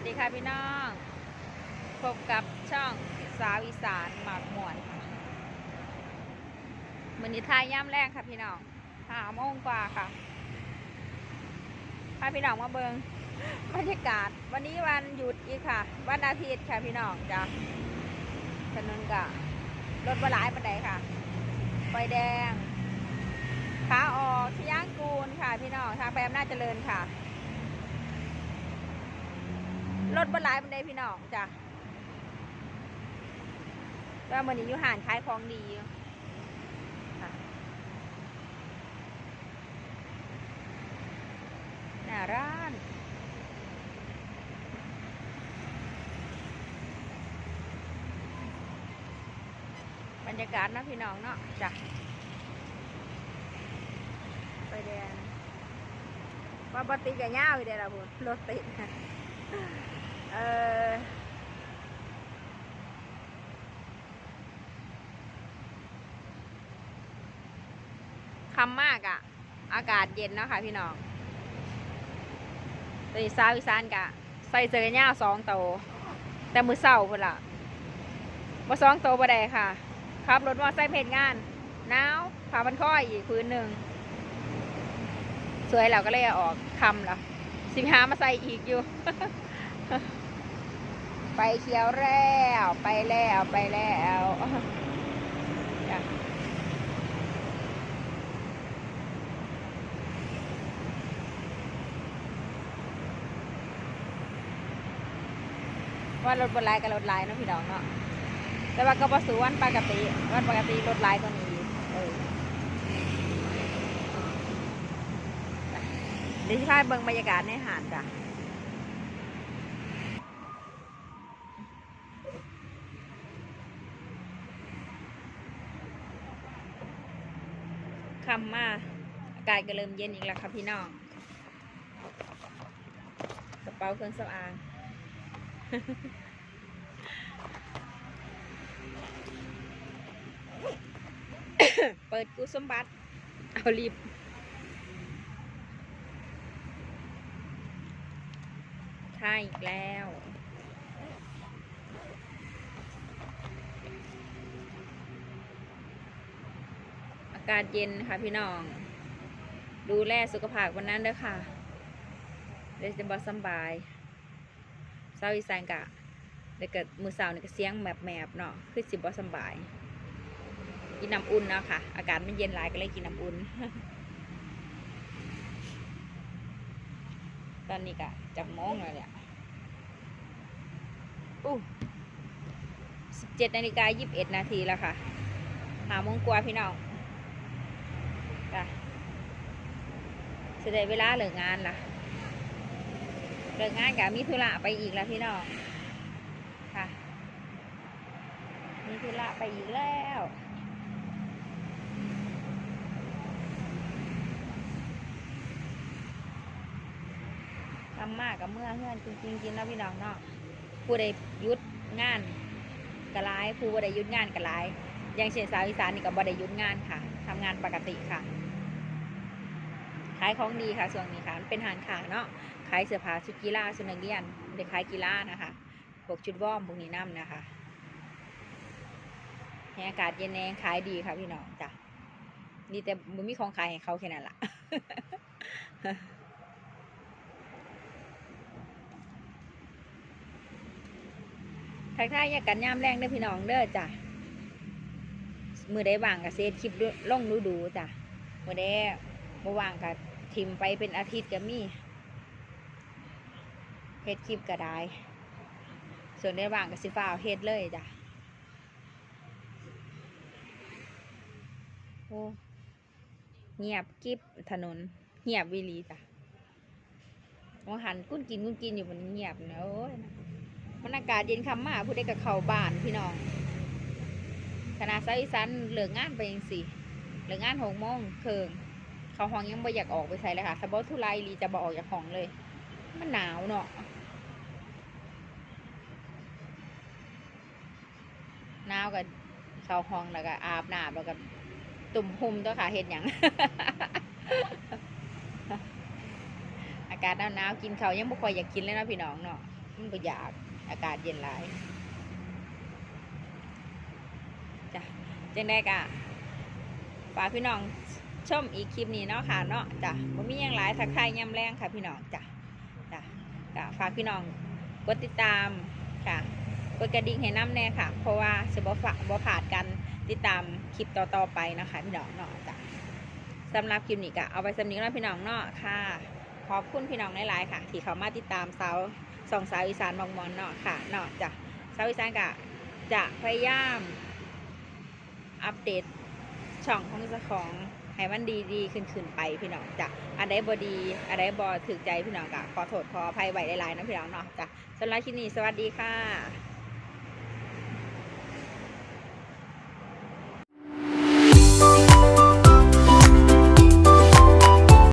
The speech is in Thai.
วัสดีค่ะพี่น้อง พบกับช่องสาวอีสานหมากหมวนมือนี้ทายย่ำแรกค่ะพี่น้องหาโมงกว่าค่ะพาพี่น้องมาเบิงบรรยากาศ วันนี้วันหยุดอีกค่ะ วันอาทิตย์ค่ะพี่น้องจ้ะถนนกะรถบหลายปันไดค่ะ ไฟแดง ขาออกที่ย่างกูลค่ะพี่น้อง ทางไปอำนาจเจริญค่ะ รถบรรลายบันไดพี่น้องจ้ะแล้วมันนี้อยู่ห่านขายของดีหน้าร้านบรรยากาศนะพี่น้องเนาะจ้ะไฟแดงว่าปติกับย่าอยู่เด้อละพุ่นรถติด เออคำมากอะอากาศเย็นนะคะพี่น้องแตีสาวอีสานกะ ใส่เสื้อกันยาวสองโต แต่มือเศร้าพุ่นละมาสองโตวบ่ได้ค่ะขับรถมอไซค์เพจงานหนาวผ่าพันข้อยอีกพื้นหนึ่ง สวยแล้วก็เลยออกคำละสิบหามาใส่อีกอยู่ ไปเขียวแล้วไปแล้วไปแล้วว่ารถบนลน์กับรถไลน์เนาะพี่น้องเนาะแต่ว่าก็ประสูวันปกติวันปกติรถไลน์ก็มีเออจ้ะเดี๋ยวที่พาเบิ่งบรรยากาศในหาดจ้ะ คำมาอากาศก็เริ่มเย็นอีกแล้วค่ะพี่น้องกระเป๋าเครื่องสำอางเปิดกูสมบัติ เอารีบใช่อีกแล้วากาศเย็นค่ะพี่น้อง ดูแลสุขภาพวันนั้นเด้อค่ะเดี๋ยวจะบอสบายเศร้าอีสานกะเด็กกมือสาเนี่ก็เสียงแมบแมบๆเนาะคือสิบอสบายกินน้ำอุ่นเนาะค่ะ อากาศมันเย็นหลายก็เลยกินน้ำอุ่น ตอนนี้กะจับโมงแล้วเนี่ยอู้สิบเจ็ดนาฬิกายี่สิบเอ็ดนาทีแล้วค่ะหาโมงกว่าพี่น้อง จ้ะจะได้เวลาเหลิกงานล่ะเหลิกงานกับมีธุระไปอีกแล้วพี่น้องค่ะ มีธุระไปอีกแล้วทำมากกับเมื่อเพื่อนจริงๆกินแล้วพี่น้องเนาะผู้ใดยุดงานกร้ายผู้บ่ได้ยุดงานกร้ายอย่างเช่นสาวอีสานนี่ก็บ่ได้ยุดงานค่ะทำงานปกติค่ะายของดีค่ะส่วนนี้ค่ะมันเป็นหานขาเนาะขายเสื้อผ้าชุดกีฬาชุดนักเรียนเด็กขายกีฬานะคะพวกชุดวอมพวกนี้น้ำนะคะให้อากาศเย็นแรงขายดีค่ะพี่น้องจ้ะนี่แต่มันมีของขายให้เขาแค่นั้นละทักทายอยากกันย่ามแรงเด้อพี่น้องเด้อจ้ะมือได้ว่างกับเซตคลิปล่องดูดูจ้ะมือได้มาว่างกับ ทิมไปเป็นอาทิตย์ก็มีเฮ็ดคลิปก็ได้ ส่วนได้ว่างกับสิฟ้าเฮ็ดเลยจ้ะโอ้เงียบกิบถนน เงียบวิลีจ้ะมองหันกุ้นกินกุ้นกินอยู่มันเงียบเนะโอ้ยมันอากาศเย็นคำมากผู้ใดกับเข้าบ้านพี่น้องขนาดสวิสานเหลิกงงานไปยังสิเหลิกงานหกโมงเคิง เขาห้องยังไม่อยากออกไปใส่เลยค่ะสบอทุไลลีจะบออกจากห้องเลย มันหนาวเนาะหนาวกับเข้าห้องแล้วก็อาบน้ำแล้วก็ตุ่มหุ่มตัวค่ะเห็นอย่างอากาศหนาวๆกินเขายังไม่ค่อยอยากกินเลยนะพี่น้องเนาะมันบ่อยากอากาศเย็นหลายจ้ะจังได้กะฝากพี่น้อง ชมอีกคลิปนี้เนาะค่ะเนาะจ้ะบ่มีหยังหลายทักทายยามแรงค่ะพี่น้องจ้ะจ้ะกะฝากพี่น้องกดติดตามค่ะกดกระดิ่งให้น้ำแน่ค่ะ เพราะว่าจะบ่ฝากบ่ขาดกันติดตามคลิปต่อๆไปนะคะพี่น้องเนาะจ้ะสำหรับคลิปนี้ก็เอาไปสำนึกแล้วพี่น้องเนาะค่ะ ขอบคุณพี่น้องหลายๆค่ะ ที่เขามาติดตามสาวสองสาวอีสานมองมอนเนาะค่ะเนาะจ้ะสาวอีสานกะจะพยายามอัปเดตช่องของเจ้าของ ให้มันดีดีๆขึ้นขึ้นไปพี่น้องจ้ะอันใดบดีอันใดบอถือใจพี่น้องกะขอโทษขออภัยไว้หลายๆนะพี่น้องเนาะจ้ะสำหรับคลิปนี้สวัสดีค่ะ